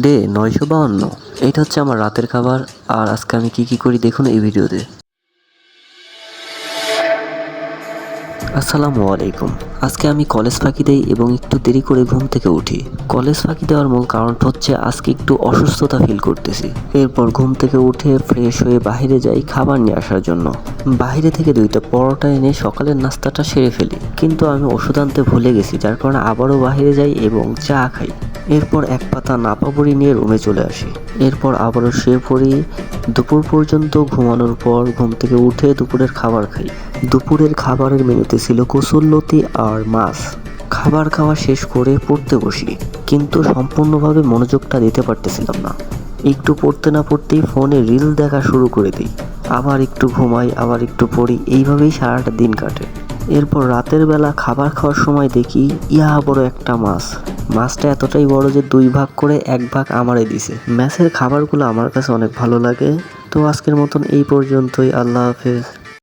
Day নয়শো বাউন্ন। এটা হচ্ছে আমার রাতের খাবার। আর আজকে আমি কি কি করি দেখুন এই ভিডিওতে। আসসালামু আলাইকুম। আজকে আমি কলেজ ফাঁকি দেই এবং একটু দেরি করে ঘুম থেকে উঠি। কলেজ ফাঁকি দেওয়ার মূল কারণটা হচ্ছে আজকে একটু অসুস্থতা ফিল করতেছি। এরপর ঘুম থেকে উঠে ফ্রেশ হয়ে বাইরে যাই খাবার নিয়ে আসার জন্য। বাইরে থেকে দুইটা পরোটা এনে সকালের নাস্তাটা সেরে ফেলি। কিন্তু আমি ওষুধ আনতে ভুলে গেছি, যার কারণে আবারও বাইরে যাই এবং চা খাই। এরপর এক পাতা নাপা বড়ি নিয়ে রুমে চলে আসি। এরপর আবারও শুয়ে পড়ি। দুপুর পর্যন্ত ঘুমানোর পর ঘুম থেকে উঠে দুপুরের খাবার খাই। দুপুরের খাবারের মেনুতে ছিল কসুল্লতি আর মাছ। খাবার খাওয়া শেষ করে পড়তে বসি, কিন্তু সম্পূর্ণভাবে মনোযোগটা দিতে পারতেছিলাম না। একটু পড়তে না পড়তেই ফোনে রিল দেখা শুরু করে দিই। আবার একটু ঘুমাই, আবার একটু পড়ি, এইভাবেই সারাটা দিন কাটে। এরপর রাতের বেলা খাবার খাওয়ার সময় দেখি, ইয়া বড় একটা মাছ। মাছটা এতটাই বড় যে দুই ভাগ করে এক ভাগ আমারে দিছে। ম্যাচের খাবারগুলো আমার কাছে অনেক ভালো লাগে। তো আজকের মতন এই পর্যন্তই। আল্লাহ হাফেজ।